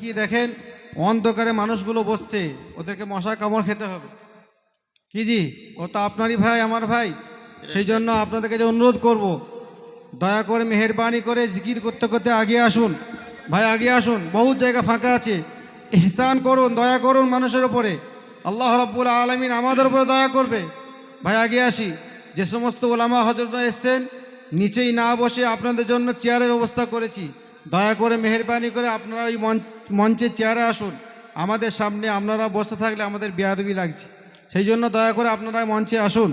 কি দেখেন অন্ধকারে মানুষগুলো বসছে, ওদেরকে মশা কামড় খেতে হবে। কি জি? ও তো আপনারই ভাই, আমার ভাই। সেই জন্য আপনাদের কাছে অনুরোধ করব, দয়া করে মেহরবানি করে জিকির করতে করতে আগে আসুন। ভাই আগে আসুন, বহুত জায়গা ফাঁকা আছে। ইহসান করুন, দয়া করুন মানুষের ওপরে আল্লাহ রব্বুল আলমিন আমাদের উপরে দয়া করবে। ভাই আগে আসি। যে সমস্ত ওলামা হজরতরা এসছেন, নিচেই না বসে আপনাদের জন্য চেয়ারের ব্যবস্থা করেছি। দয়া করে মেহরবানি করে আপনারা ওই মঞ্চ মঞ্চে চেয়ারে আসুন আমাদের সামনে আপনারা বসে থাকলে আমাদের বেয়াদবি লাগছে সেই জন্য দয়া করে আপনারা মঞ্চে আসুন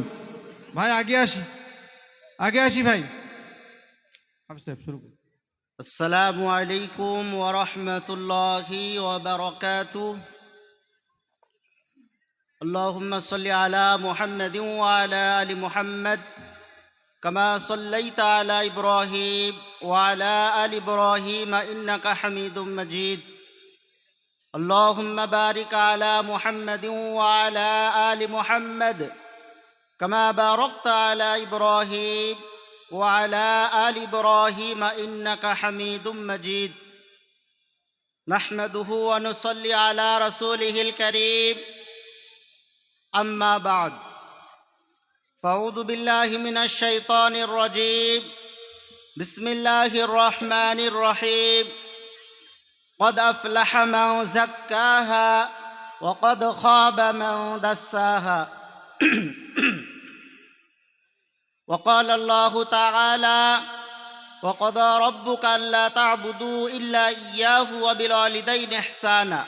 ভাই আগে আসি আগে আসি ভাই হাফিজ সাহেব শুরু করুন। السلام عليكم ورحمة الله وبركاته اللهم صل على محمد وعلى آل محمد كما صليت على إبراهيم وعلى آل إبراهيم إنك حميد مجيد. اللهم بارك على محمد وعلى آل محمد كما باركت على إبراهيم وعلى آل إبراهيم إنك حميد مجيد. نحمده ونصلي على رسوله الكريم. أما بعد. فأعوذ بالله من الشيطان الرجيم. بسم الله الرحمن الرحيم. قد أفلح من زكاها وقد خاب من دساها. وقال الله تعالى وقضى ربك ألا تعبدوا إلا إياه وبالوالدين إحسانا.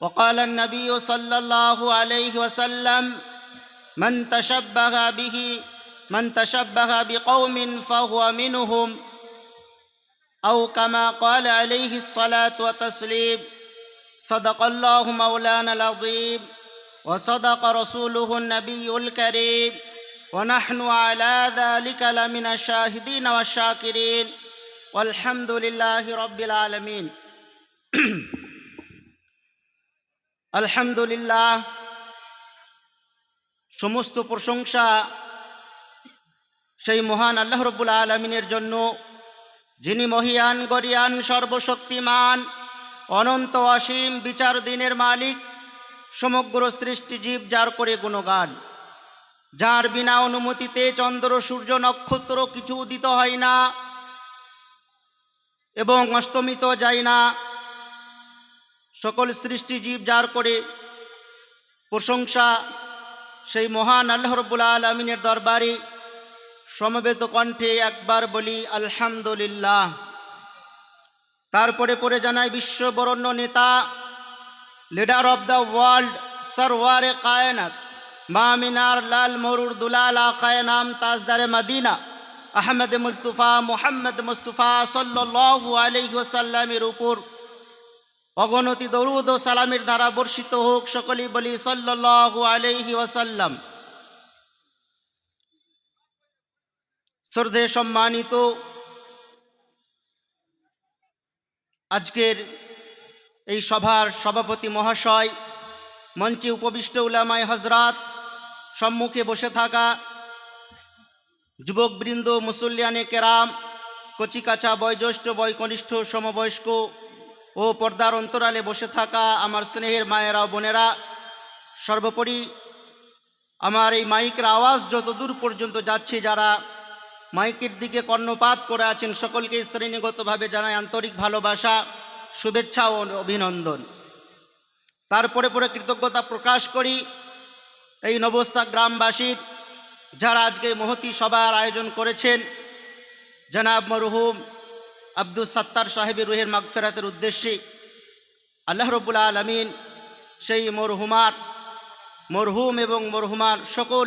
وقال النبي صلى الله عليه وسلم من تشبه به من تشبه بقوم فهو منهم. أو كما قال عليه الصلاة والتسليم صدق الله مولانا العظيم وصدق رسوله النبي الكريم ونحن على ذلك لمن الشاهدين والشاكرين. والحمد لله رب العالمين. الحمد لله সমস্ত প্রশংসা সেই মহান আল্লাহ রব্বুল আলমিনের জন্য, যিনি মহিয়ান, গরিয়ান, সর্বশক্তিমান, অনন্ত অসীম বিচার দিনের মালিক, সমগ্র সৃষ্টিজীব যার করে গুণগান। যার বিনা অনুমতিতে চন্দ্র, সূর্য, নক্ষত্র কিছু উদিত হয় না এবং অস্তমিত যায় না। সকল সৃষ্টিজীব যার করে প্রশংসা সেই মহান আল্লাহ রব্বুল আলমিনের দরবারে সমবেত কণ্ঠে একবার বলি, আলহামদুলিল্লাহ। তারপরে পরে জানায় বিশ্ববরণ্য নেতা লিডার অব দ্য ওয়ার্ল্ড সরওয়ারে কায়নাত মামিনার লাল মরুর দুলাল আকায় তাজদারে মদিনা, আহমেদ মুস্তফা, মোহাম্মদ মুস্তফা সাল্লু আলহি ওসাল্লামের উপর অগণতি দরুদ ও সালামের দ্বারা বর্ষিত হোক সকলেই বলি সাল্লু আলহি ওসাল্লাম শ্রদ্ধে সম্মানিত আজকের এই সভার সভাপতি মহাশয়, মঞ্চে উপবিষ্ট উলামায় হজরাত সম্মুখে বসে থাকা যুবকবৃন্দ, মুসল্লিয়ানে কেরাম, কচিকাচা, বয়োজ্যেষ্ঠ, বয়কনিষ্ঠ, সমবয়স্ক ও পর্দার অন্তরালে বসে থাকা আমার স্নেহের মায়েরা বোনেরা, সর্বোপরি আমার এই মাইকের আওয়াজ যত দূর পর্যন্ত যাচ্ছে, যারা মাইকের দিকে কর্ণপাত করে আছেন, সকলকে শ্রেণীগতভাবে জানায় আন্তরিক ভালোবাসা, শুভেচ্ছা ও অভিনন্দন। তারপরে পরে কৃতজ্ঞতা প্রকাশ করি এই নবস্থা গ্রামবাসীর, যারা আজকে মহতি সভার আয়োজন করেছেন। জনাব মরহুম আব্দুল সাত্তার সাহেবের রুহের মাগফেরাতের উদ্দেশ্যে আল্লাহ রব্বুল আলমিন সেই মরহুমার, মরহুম এবং মরহুমার সকল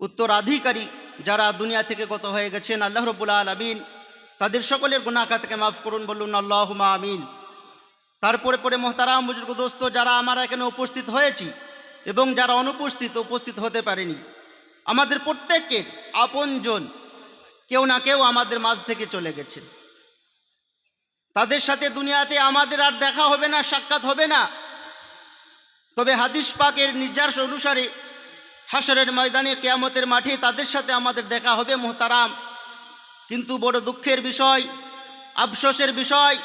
উত্তরাধিকারী যারা দুনিয়া থেকে গত হয়ে গেছেন, আল্লাহ রব্বুল আলমিন তাদের সকলের গুণাখাতকে মাফ করুন, বলুন আল্লাহুমা আমিন। তারপরে পরে মোহতারাম বুজুর্গ দোস্ত, যারা আমরা এখানে উপস্থিত হয়েছি এবং যারা অনুপস্থিত, উপস্থিত হতে পারেনি, আমাদের প্রত্যেকের আপনজন কেউ না কেউ আমাদের মাঝ থেকে চলে গেছে। তাদের সাথে দুনিয়াতে আমাদের আর দেখা হবে না, সাক্ষাৎ হবে না। তবে হাদিস পাকের নির্যাস অনুসারে হাসরের ময়দানে কেয়ামতের মাঠে তাদের সাথে আমাদের দেখা হবে মোহতারাম। কিন্তু বড় দুঃখের বিষয়, আফসোসের বিষয়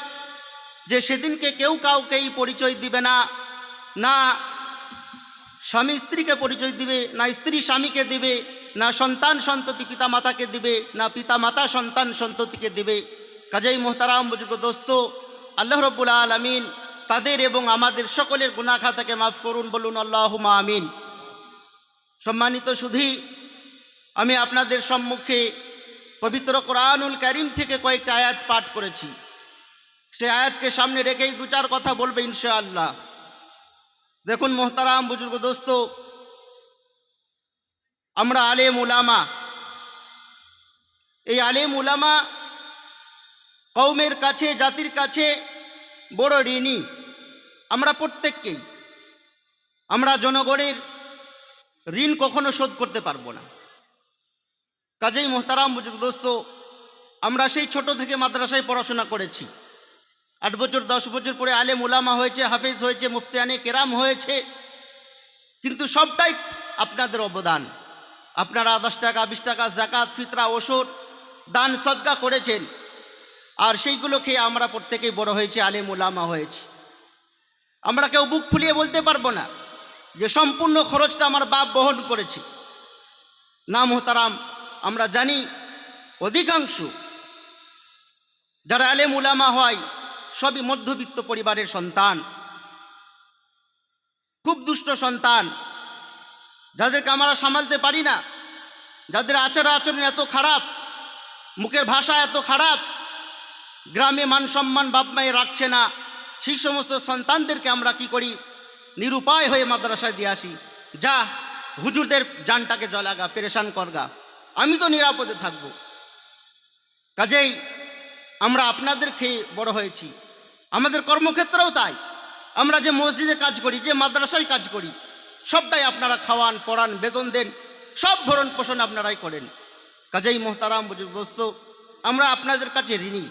যে সেদিনকে কেউ কাউকেই পরিচয় দিবে না না স্বামী স্ত্রীকে পরিচয় দিবে, না স্ত্রী স্বামীকে দিবে। না সন্তান সন্ততি পিতা মাতাকে দিবে, না পিতা মাতা সন্তান সন্ততিকে দিবে। কাজেই মোহতারাম বুজুর্গ দোস্ত আল্লাহ রব্বুল আলমিন তাদের এবং আমাদের সকলের গুণাখাতাকে মাফ করুন বলুন আল্লাহুমা আমিন। সম্মানিত সুধী, আমি আপনাদের সম্মুখে পবিত্র কোরআনুল করিম থেকে কয়েকটা আয়াত পাঠ করেছি। সে আয়াতকে সামনে রেখেই দু চার কথা বলবে ইনশাআল্লাহ। দেখুন মোহতারাম বুজুর্গ দোস্ত আমরা আলেম উলামা এই আলেম উলামা কৌমের কাছে, জাতির কাছে বড় ঋণী। আমরা প্রত্যেককেই, আমরা জনগণের ঋণ কখনো শোধ করতে পারব না। কাজেই মোহতারাম দোস্ত, আমরা সেই ছোট থেকে মাদ্রাসায় পড়াশোনা করেছি। আট বছর, দশ বছর পরে আলেম উলামা হয়েছে, হাফেজ হয়েছে মুফতিয়ানে কেরাম হয়েছে। কিন্তু সবটাই আপনাদের অবদান। আপনারা দশ টাকা, বিশ টাকা, জাকাত, ফিতরা, ওষুধ, দান সদ্গা করেছেন। আর সেইগুলো খেয়ে আমরা প্রত্যেকেই বড় হয়েছে, আলেম উলামা হয়েছে। আমরা কেউ বুক ফুলিয়ে বলতে পারব না যে সম্পূর্ণ খরচটা আমার বাপ বহন করেছে। না মোহতারাম, আমরা জানি অধিকাংশ যারা আলেম উলামা হয়, সবই মধ্যবিত্ত পরিবারের সন্তান। খুব দুষ্ট সন্তান। যাদেরকে আমরা সামালতে পারি না, যাদের আচার আচরণ এত খারাপ, মুখের ভাষা এত খারাপ, গ্রামে মান সম্মান বাপ মায়ে রাখছে না, সেই সমস্ত সন্তানদেরকে আমরা কি করি? নিরুপায় হয়ে মাদ্রাসায় দিয়ে আসি। যা, হুজুরদের জানটাকে জলাগা পেরেশান করগা আমি তো নিরাপদে থাকব। কাজেই আমরা আপনাদের খেয়ে বড় হয়েছি। আমাদের কর্মক্ষেত্রেও তাই। আমরা যে মসজিদে কাজ করি, যে মাদ্রাসায় কাজ করি সবটাই আপনারা খাওয়ান, পড়ান, বেতন দেন, সব ভরণ পোষণ আপনারাই করেন। কাজেই মোহতারাম দোস্ত, আমরা আপনাদের কাছে ঋণী।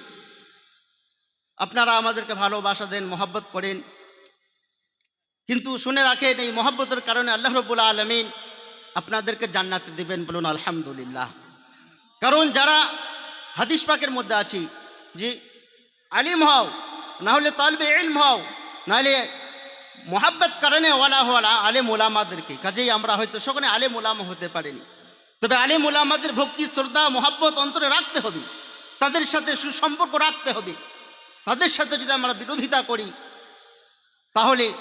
আপনারা আমাদেরকে ভালোবাসা দেন, মহাব্বত করেন। কিন্তু শুনে রাখেন, এই মহাব্বতের কারণে আল্লাহ রবুল আলমিন আপনাদেরকে জান্নাতে দেবেন বলুন, আলহামদুলিল্লাহ। কারণ যারা হাদিস পাকের মধ্যে আছি, যে আলিম হও, না হলে তলবে ইলম হও নাহলে মোহাব্বত কারণে ওয়ালা হওয়ালা আলেম ওলামাদেরকে কাজেই আমরা হয়তো সকলে আলেম ওলামা হতে পারিনি। তবে আলেম ওলামাদের ভক্তি, শ্রদ্ধা, মোহাব্বত অন্তরে রাখতে হবে। তাদের সাথে সুসম্পর্ক রাখতে হবে। তাদের সাথে যদি আমরা বিরোধিতা করি, তাহলে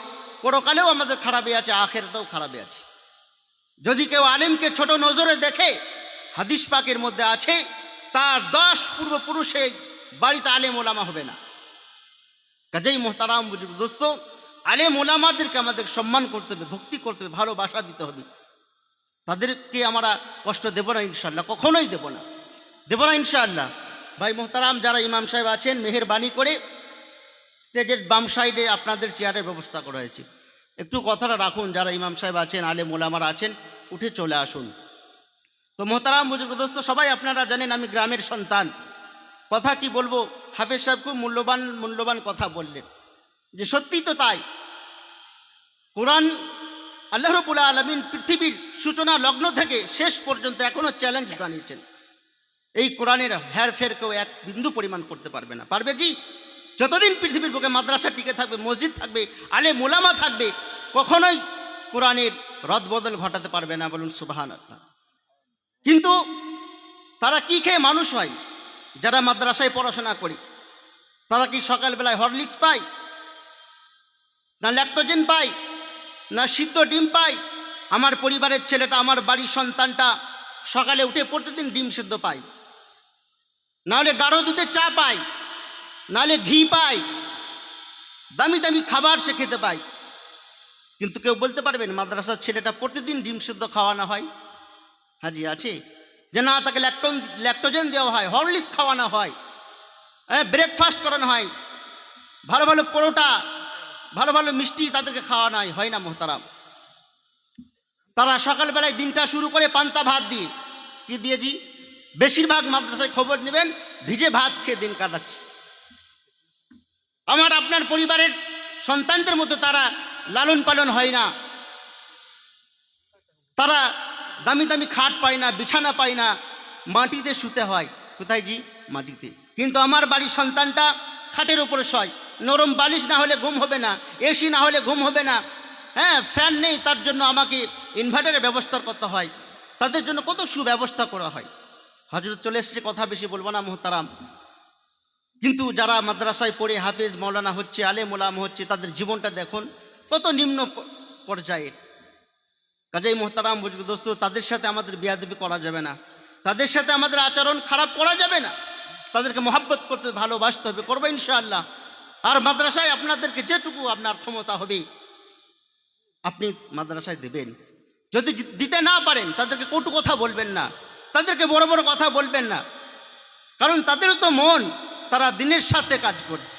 পরকালেও আমাদের খারাপে আছে, আখেরতেও খারাপে আছে। যদি কেউ আলেমকে ছোট নজরে দেখে, হাদিস পাকের মধ্যে আছে, তার দশ পূর্বপুরুষে বাড়িতে আলেম ওলামা হবে না। কাজেই মোহতারাম বুঝুক দোস্ত আলেম ওলামাদেরকে আমাদের সম্মান করতে হবে, ভক্তি করতে হবে, ভালোবাসা দিতে হবে। তাদেরকে আমরা কষ্ট দেব না ইনশাল্লাহ কখনোই দেব না। দেব না ইনশাআল্লাহ। ভাই মোহতারাম, যারা ইমাম সাহেব আছেন, মেহেরবানি করে স্টেজের বাম সাইডে আপনাদের চেয়ারের ব্যবস্থা করা হয়েছে। একটু কথাটা রাখুন, যারা ইমাম সাহেব আছেন আলে ওলামারা আছেন, উঠে চলে আসুন। তো মোহতারাম বুজুর্গ দোস্ত সবাই আপনারা জানেন আমি গ্রামের সন্তান। কথা কি বলব? হাফেজ সাহেব খুব মূল্যবান মূল্যবান কথা বললেন। যে সত্যি তো তাই। কোরআন আল্লাহ আলমিন পৃথিবীর সূচনা লগ্ন থেকে শেষ পর্যন্ত এখনও চ্যালেঞ্জ জানিয়েছেন। এই কোরআনের হেরফের কেউ এক বিন্দু পরিমাণ করতে পারবে না। পারবে জি? যতদিন পৃথিবীর বুকে মাদ্রাসা টিকে থাকবে, মসজিদ থাকবে, আলে মোলামা থাকবে, কখনোই কোরআনের রদবদল ঘটাতে পারবে না বলুন সুবাহান আল্লাহ কিন্তু তারা কি খেয়ে মানুষ হয়? যারা মাদ্রাসায় পড়াশোনা করি, তারা কি সকালবেলায় হরলিক্স পায়? না ল্যাক্টোজেন পায় না সিদ্ধ ডিম পায় আমার পরিবারের ছেলেটা, আমার বাড়ির সন্তানটা সকালে উঠে প্রতিদিন ডিম সিদ্ধ পায়। নাহলে গাঢ় দুধের চা পায়, নাহলে ঘি পায়, দামি দামি খাবার সে খেতে পাই কিন্তু কেউ বলতে পারবেন, মাদ্রাসার ছেলেটা প্রতিদিন ডিম সিদ্ধ খাওয়ানো হয়? হাজি আছে? যে না, তাকে ল্যাকটোন, ল্যাক্টোজেন দেওয়া হয়, হরলিক্স খাওয়ানো হয় হ্যাঁ ব্রেকফাস্ট করানো হয়, ভালো ভালো পরোটা ভালো ভালো মিষ্টি তাদেরকে খাওয়ানো হয় হয় না মোহতারাম। তারা সকালবেলায় দিনটা শুরু করে পান্তা ভাত দিয়ে, কি দিয়ে জি? বেশিরভাগ মাদ্রাসায় খবর নেবেন, ভিজে ভাত খেয়ে দিন কাটাচ্ছে। আমার আপনার পরিবারের সন্তানদের মতো তারা লালন পালন হয় না। তারা দামি দামি খাট পায় না, বিছানা পায় না, মাটিতে শুতে হয়। কোথায় জি? মাটিতে। কিন্তু আমার বাড়ির সন্তানটা খাটের ওপরে শয়। নরম বালিশ না হলে ঘুম হবে না, এসি না হলে ঘুম হবে না। হ্যাঁ ফ্যান নেই, তার জন্য আমাকে ইনভার্টারের ব্যবস্থা করতে হয়। তাদের জন্য কত সুব্যবস্থা করা হয়। হজরত চলে এসেছে, কথা বেশি বলব না মোহতারাম। কিন্তু যারা মাদ্রাসায় পড়ে হাফেজ মৌলানা হচ্ছে আলে মোলাম হচ্ছে, তাদের জীবনটা দেখুন, কত নিম্ন পর্যায়ের। কাজেই মোহতারাম বুঝবে দোস্ত, তাদের সাথে আমাদের বিয়াদবি করা যাবে না। তাদের সাথে আমাদের আচরণ খারাপ করা যাবে না। তাদেরকে মহাব্বত করতে ভালোবাসতে হবে, করব ইনশাআল্লাহ। আর মাদ্রাসায় আপনাদেরকে যেটুকু আপনার ক্ষমতা হবে, আপনি মাদ্রাসায় দেবেন। যদি দিতে না পারেন, তাদেরকে কটু কথা বলবেন না, তাদেরকে বড় বড় কথা বলবেন না। কারণ তাদেরও তো মন, তারা দিনের সাথে কাজ করছে।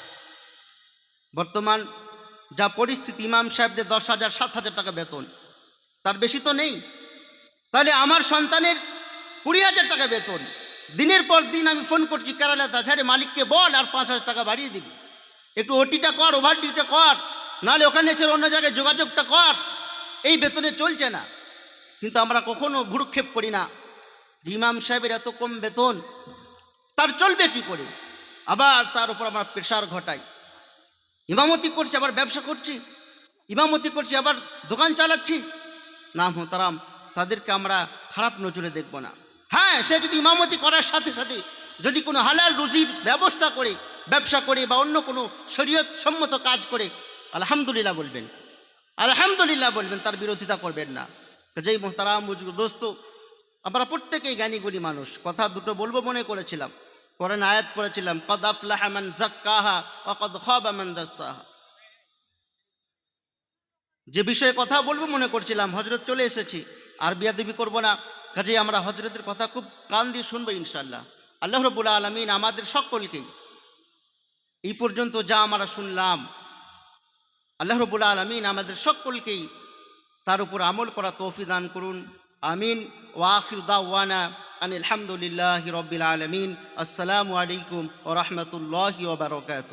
বর্তমান যা পরিস্থিতি, ইমাম সাহেবদের দশ হাজার, সাত হাজার টাকা বেতন, তার বেশি তো নেই। তাহলে আমার সন্তানের কুড়ি হাজার টাকা বেতন, দিনের পর দিন আমি ফোন করছি, কেরালা তাছাড়ে মালিককে বল আর পাঁচ হাজার টাকা বাড়িয়ে দিবি। একটু ওটিটা কর ওভার ডিউটা কর, নাহলে ওখানে ছেড়ে অন্য জায়গায় যোগাযোগটা কর। এই বেতনে চলছে না। কিন্তু আমরা কখনো ভুরুক্ষেপ করি না। ইমাম সাহেবের এত কম বেতন, তার চলবে কি করে? আবার তার উপর আমরা প্রেশার ঘটাই। ইমামতি করছি, আবার ব্যবসা করছি। ইমামতি করছি, আবার দোকান চালাচ্ছি। না মোতারাম তাদেরকে আমরা খারাপ নজরে দেখব না। হ্যাঁ সে যদি ইমামতি করার সাথে সাথে যদি কোনো হালাল রুজির ব্যবস্থা করে ব্যবসা করে বা অন্য কোনো শরীয়ত সম্মত কাজ করে, আলহামদুলিল্লাহ বলবেন। আলহামদুলিল্লাহ বলবেন, তার বিরোধিতা করবেন না। যেই মোহতারাম দোস্ত, আমরা প্রত্যেকেই জ্ঞানীগুলি মানুষ। কথা দুটো বলব মনে করেছিলাম। কোরআন আয়াত করেছিলাম কদ আফলাহা মান জাক্কাহা ওয়া কদ খাবা মান দাসসাহা যে বিষয়ে কথা বলব মনে করছিলাম হজরত চলে এসেছি। আর বিয়াদবি করব না। কাজেই আমরা হজরতের কথা খুব কান দিয়ে শুনব ইনশাল্লাহ আল্লাহ রবুল্লা আলমিন আমাদের সকলকেই এই পর্যন্ত যা আমরা শুনলাম, আল্লাহ রবুল আলমিন আমাদের সকলকেই তার উপর আমল করা তৌফি দান করুন। আমিন। ওয়াখির আন আলহামদুলিল্লাহ রবিল আলমিন। আসসালামু আলাইকুম ও রহমতুল্লাহ ওবরকাত